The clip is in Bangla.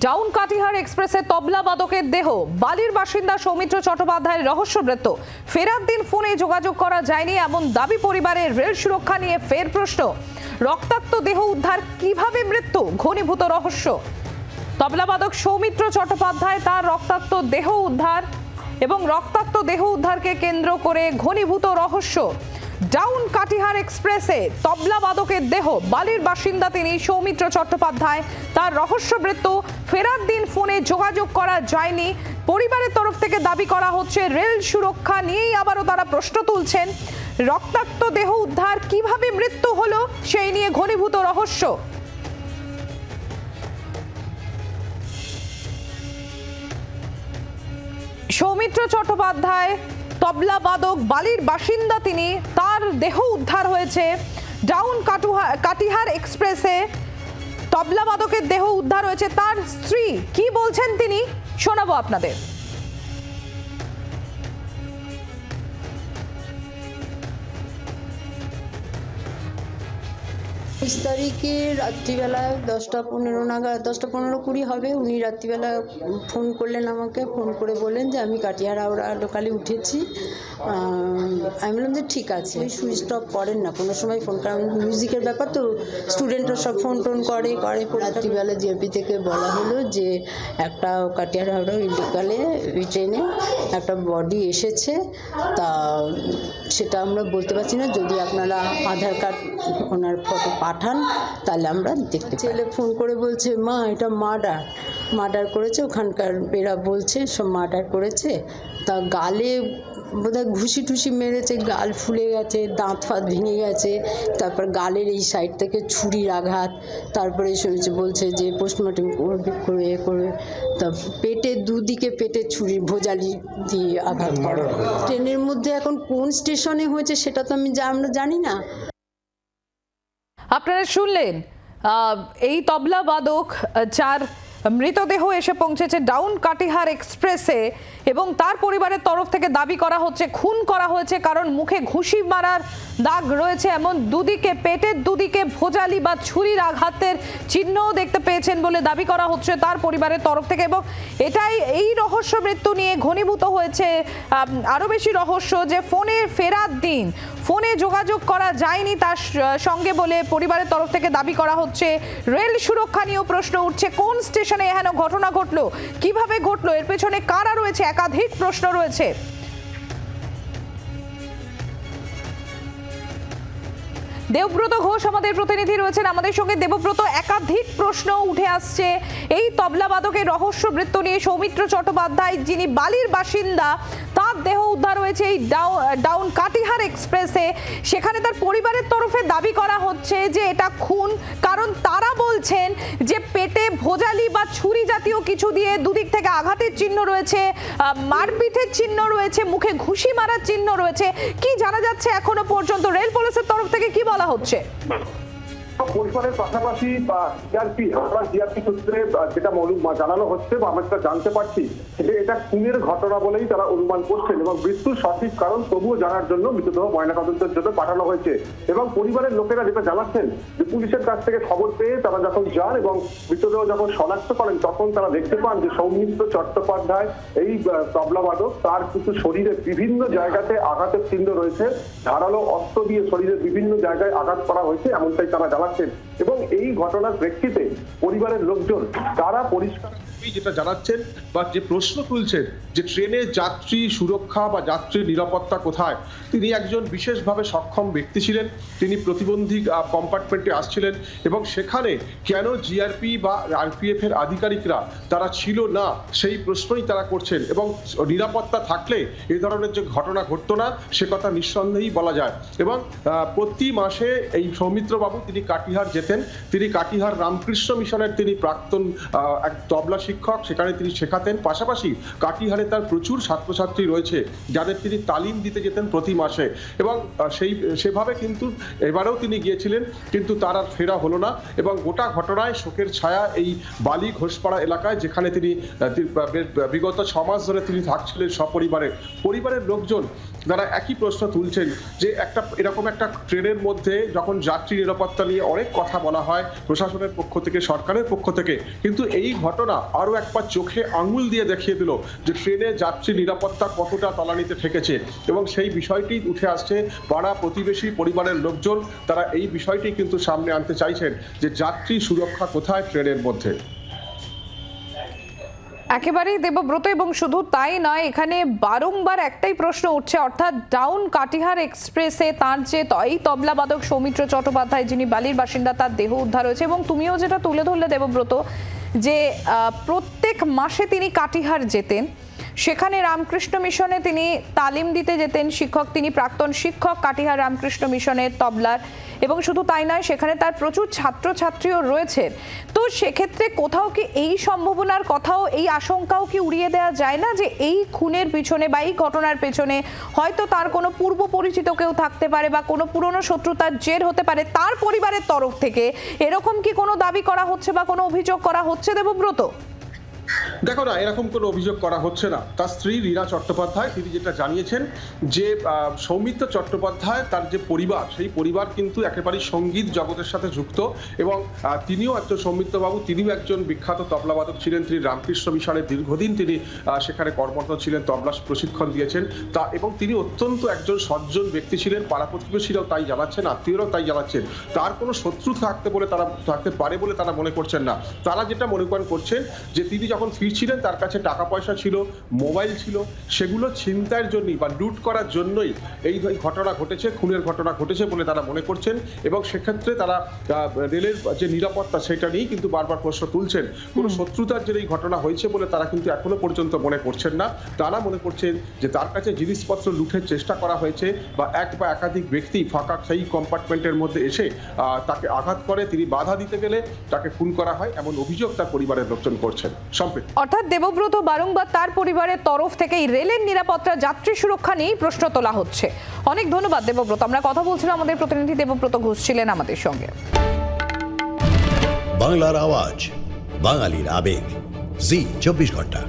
ডাউন কাটিহার এক্সপ্রেসে তবলা বাদকের দেহ। বালির বাসিন্দা সৌমিত্র চট্টোপাধ্যায়ের রহস্যবৃত্ত ফেরার দিন ফোনে যোগাযোগ করা যায়নি এমন দাবি পরিবারের রেল সুরক্ষা নিয়ে ফের প্রশ্ন। রক্তাক্ত দেহ উদ্ধার কীভাবে মৃত্যু? ঘনীভূত রহস্য। তবলাবাদক সৌমিত্র চট্টোপাধ্যায় তার রক্তাক্ত দেহ উদ্ধার এবং রক্তাক্ত দেহ উদ্ধারকে কেন্দ্র করে ঘনীভূত রহস্য। ডাউন কাটিহার এক্সপ্রেসে তবলাবাদকের দেহ। বালির বাসিন্দা তিনি সৌমিত্র চট্টোপাধ্যায়। তার রহস্যবৃত্ত ফেরার দিন ফোনে যোগাযোগ করা যায়নি। পরিবারের তরফ থেকে দাবি করা হচ্ছে, রেল সুরক্ষা নিয়েই আবারও তারা প্রশ্ন তুলছেন। রক্তাক্ত দেহ উদ্ধার কীভাবে মৃত্যু হলো, সেই নিয়ে ঘনীভূত রহস্য। সৌমিত্র চট্টোপাধ্যায় তবলা বাদক বালির বাসিন্দা তিনি। তার দেহ উদ্ধার হয়েছে ডাউন কাটুহা কাটিহার এক্সপ্রেসে। তবলা বাদকের দেহ উদ্ধার হয়েছে তার স্ত্রী। কি বলছেন তিনি? শোনাবো আপনাদের। তেইশ তারিখে রাত্রিবেলা দশটা পনেরো নাগাদ, দশটা পনেরো কুড়ি হবে। উনি রাত্রিবেলা ফোন করলেন আমাকে, ফোন করে বললেন যে আমি কাটিয়ার হাওড়া লোকালে উঠেছি। আমি বললাম যে ঠিক আছে ওই সুইচ অফ করেন না। কোনো সময় ফোন কারণ মিউজিকের ব্যাপার তো স্টুডেন্টরা সব ফোন টোন করে করে রাত্রিবেলা জিএপি থেকে বলা হলো যে একটা কাটিয়ার হাওড়া ওই ট্রেনে একটা বডি এসেছে। তা সেটা আমরা বলতে পারছি না। যদি আপনারা আধার কার্ড ওনার ফটো পাঠান তাহলে আমরা দেখতে ছেলে ফোন করে বলছে মা এটা মার্ডার মার্ডার করেছে ওখানকার এরা বলছে সব মার্ডার করেছে। তা গালে বোধহয় ঘুষি টুসি মেরেছে গাল ফুলে গেছে দাঁত ফাঁত ভেঙে গেছে তারপর গালের এই সাইড থেকে ছুরির আঘাত তারপরে শুনেছে বলছে যে পোস্টমর্টম করবে করে এ করবে তা পেটে দুদিকে পেটে ছুরি ভোজালি দিয়ে আঘাত করা। ট্রেনের মধ্যে এখন কোন স্টেশনে হয়েছে সেটা তো আমি আমরা জানি না। আপনারা শুনলেন এই তবলা বাদক যার মৃতদেহ এসে পৌঁছেছে ডাউন কাটিহার এক্সপ্রেসে এবং তার পরিবারের তরফ থেকে দাবি করা হচ্ছে, খুন করা হয়েছে কারণ মুখে ঘুষি মারার দাগ রয়েছে। এমন দুদিকে পেটের দুদিকে ভোজালি বা ছুরির আঘাতের চিহ্নও দেখতে পেয়েছেন বলে দাবি করা হচ্ছে তার পরিবারের তরফ থেকে এবং এটাই, এই রহস্য মৃত্যু নিয়ে ঘনীভূত হয়েছে আরও বেশি রহস্য যে ফোনে ফেরার দিন, ফোনে যোগাযোগ করা যায়নি তার সঙ্গে বলে পরিবারের তরফ থেকে দাবি করা হচ্ছে। রেল সুরক্ষা নিয়েও প্রশ্ন উঠছে, কোন স্টেশনে এহেন ঘটনা ঘটলো। কীভাবে ঘটলো? এর পেছনে কারা রয়েছে? একাধিক প্রশ্ন রয়েছে। দেবব্রত ঘোষ আমাদের প্রতিনিধি রয়েছেন। আমাদের সঙ্গে দেবব্রত একাধিক প্রশ্ন উঠে আসছে। এই তবলাবাদকের রহস্য বৃত্ত নিয়ে সৌমিত্র চট্টোপাধ্যায়, যিনি বালির বাসিন্দা, তার দেহ উদ্ধার হয়েছে এই ডাউ- ডাউন কাটিহার এক্সপ্রেসে। সেখানে তার পরিবারের তরফে দাবি করা হচ্ছে যে এটা খুন, কারণ কিছু দিয়ে দুদিক থেকে আঘাতের চিহ্ন রয়েছে মারপিঠের চিহ্ন রয়েছে, মুখে ঘুষি মারার চিহ্ন রয়েছে। কি জানা যাচ্ছে এখনও পর্যন্ত? রেল পুলিশের তরফ থেকে কি বলা হচ্ছে? পরিবারের পাশাপাশি, বা জিআরপি আমরা জিআরপি সূত্রে যেটা জানানো হচ্ছে, বা আমরা যেটা জানতে পারছি, যে এটা খুনের ঘটনা বলেই তারা অনুমান করছেন এবং মৃত্যুর সঠিক কারণ তবুও জানার জন্য মৃতদেহ ময়নাতদন্তের জন্য পাঠানো হয়েছে। এবং পরিবারের লোকেরা যেটা জানাচ্ছেন, যে পুলিশের কাছ থেকে খবর পেয়ে তারা যখন যান এবং মৃতদেহ যখন শনাক্ত করেন, তখন তারা দেখতে পান যে সৌমিত্র চট্টোপাধ্যায়, এই তবলাবাদক, তার কিন্তু শরীরে বিভিন্ন জায়গাতে আঘাতের চিহ্ন রয়েছে। ধারালো অস্ত্র দিয়ে শরীরে বিভিন্ন জায়গায় আঘাত করা হয়েছে, এমনটাই তারা জানাচ্ছেন। এবং এই ঘটনার প্রেক্ষিতে পরিবারের লোকজন তারা পরিষ্কার এই যেটা জানাচ্ছেন বা যে প্রশ্ন তুলছেন যে ট্রেনে যাত্রী সুরক্ষা বা যাত্রীর নিরাপত্তা কোথায়, তিনি একজন বিশেষভাবে সক্ষম ব্যক্তি ছিলেন। তিনি প্রতিবন্ধী কম্পার্টমেন্টে আসছিলেন এবং সেখানে কেন জিআরপি বা আরপিএফ এর আধিকারিকরা তারা ছিল না, সেই প্রশ্নই তারা করছেন এবং নিরাপত্তা থাকলে এই ধরনের যে ঘটনা ঘটতো না, সে কথা নিঃসন্দেহেই বলা যায়। এবং প্রতি মাসে এই সৌমিত্র বাবু তিনি কাটিহার যেতেন। তিনি কাটিহার রামকৃষ্ণ মিশনের তিনি প্রাক্তন এক তবলা শিক্ষক সেখানে তিনি শেখাতেন। পাশাপাশি কাটিহারে তার প্রচুর ছাত্রছাত্রী রয়েছে, যাদের তিনি তালিম দিতে যেতেন প্রতি মাসে। এবং সেই, সেভাবে কিন্তু এবারেও তিনি গিয়েছিলেন, কিন্তু তার আর ফেরা হলো না। এবং গোটা ঘটনায় শোকের ছায়া এই বালি ঘোষপাড়া এলাকায়, যেখানে তিনি বিগত ছ মাস ধরে তিনি থাকছিলেন সপরিবারে। পরিবারের লোকজন তারা একই প্রশ্ন তুলছেন যে একটা, এরকম একটা ট্রেনের মধ্যে যখন যাত্রী নিরাপত্তা নিয়ে অনেক কথা বলা হয় প্রশাসনের পক্ষ থেকে, সরকারের পক্ষ থেকে, কিন্তু এই ঘটনা আরও একবার চোখে আঙুল দিয়ে দেখিয়ে দিল যে ট্রেনে যাত্রী নিরাপত্তা কতটা তলানিতে ঠেকেছে এবং সেই বিষয়টি উঠে আসছে পাড়া প্রতিবেশী পরিবারের লোকজন। তারা এই বিষয়টি কিন্তু সামনে আনতে চাইছেন যে যাত্রী সুরক্ষা কোথায় ট্রেনের মধ্যে। একেবারেই দেবব্রত এবং শুধু তাই নয়, এখানে বারংবার একটাই প্রশ্ন উঠছে। অর্থাৎ ডাউন কাটিহার এক্সপ্রেসে তার যে ত- এই তবলাবাদক সৌমিত্র চট্টোপাধ্যায়, যিনি বালির বাসিন্দা, তার দেহ উদ্ধার হয়েছে। এবং তুমিও যেটা তুলে ধরলে দেবব্রত যে প্রত্যেক মাসে তিনি কাটিহার যেতেন। সেখানে রামকৃষ্ণ মিশনে তিনি তালিম দিতে যেতেন শিক্ষক, তিনি প্রাক্তন শিক্ষক কাটিহার রামকৃষ্ণ মিশনের তবলার। এবং শুধু তাই নয়, সেখানে তার প্রচুর ছাত্রছাত্রীও রয়েছে তো সেক্ষেত্রে কোথাও কি এই সম্ভাবনার কথাও, এই আশঙ্কাও কি উড়িয়ে দেওয়া যায় না যে এই খুনের পিছনে বা এই ঘটনার পেছনে হয়তো তার কোনো পূর্ব পরিচিত কেউ থাকতে পারে বা কোনো পুরনো শত্রুতার জের হতে পারে, তার পরিবারের তরফ থেকে এরকম কি কোনো দাবি করা হচ্ছে বা কোনো অভিযোগ করা হচ্ছে দেবব্রত? দেখো না, এরকম কোনো অভিযোগ করা হচ্ছে না। তার স্ত্রী রীনা চট্টোপাধ্যায়, তিনি যেটা জানিয়েছেন যে সৌমিত্র চট্টোপাধ্যায় তার যে পরিবার, সেই পরিবার কিন্তু একেবারেই সংগীত জগতের সাথে যুক্ত এবং তিনিও একজন সৌমিত্র বাবু তিনিও একজন বিখ্যাত তবলাবাদক ছিলেন, তিনি রামকৃষ্ণ মিশনে দীর্ঘদিন তিনি সেখানে কর্মরত ছিলেন, তবলা প্রশিক্ষণ দিয়েছেন। তা, এবং তিনি অত্যন্ত একজন সজ্জন ব্যক্তি ছিলেন, পাড়া প্রতিবেশীরাও তাই জানাচ্ছেন, আত্মীয়রাও তাই জানাচ্ছেন। তার কোনো শত্রু থাকতে বলে তারা, থাকতে পারে বলে তারা মনে করছেন না। তারা যেটা মনে করেন করছেন যে, তিনি যখন ফিরছিলেন তার কাছে টাকা পয়সা ছিল মোবাইল ছিল সেগুলো ছিনতাইয়ের জন্যই বা লুট করার জন্যই এই ঘটনা ঘটেছে খুনের ঘটনা ঘটেছে বলে তারা মনে করছেন এবং সেক্ষেত্রে তারা রেলের যে নিরাপত্তা সেটা নিয়েই কিন্তু বারবার প্রশ্ন তুলছেন। কোনো শত্রুতার যে এই ঘটনা হয়েছে বলে তারা কিন্তু এখনও পর্যন্ত মনে করছেন না। তারা মনে করছেন যে তার কাছে জিনিসপত্র লুটের চেষ্টা করা হয়েছে বা এক বা একাধিক ব্যক্তি ফাঁকা সেই কম্পার্টমেন্টের মধ্যে এসে তাকে আঘাত করে তিনি বাধা দিতে গেলে তাকে খুন করা হয় এমন অভিযোগ তার পরিবারের লোকজন করছেন। সম্প্রীতি অর্থাৎ দেবব্রত বারংবার তার পরিবারের তরফ থেকে এই রেলের নিরাপত্তা, যাত্রী সুরক্ষা নিয়েই প্রশ্ন তোলা হচ্ছে। অনেক ধন্যবাদ দেবব্রত। আমরা কথা বলছিলাম আমাদের প্রতিনিধি দেবব্রত ঘোষ ছিলেন আমাদের সঙ্গে। বাংলার আওয়াজ, বাঙালির আবেগ। জি, চব্বিশ ঘণ্টা।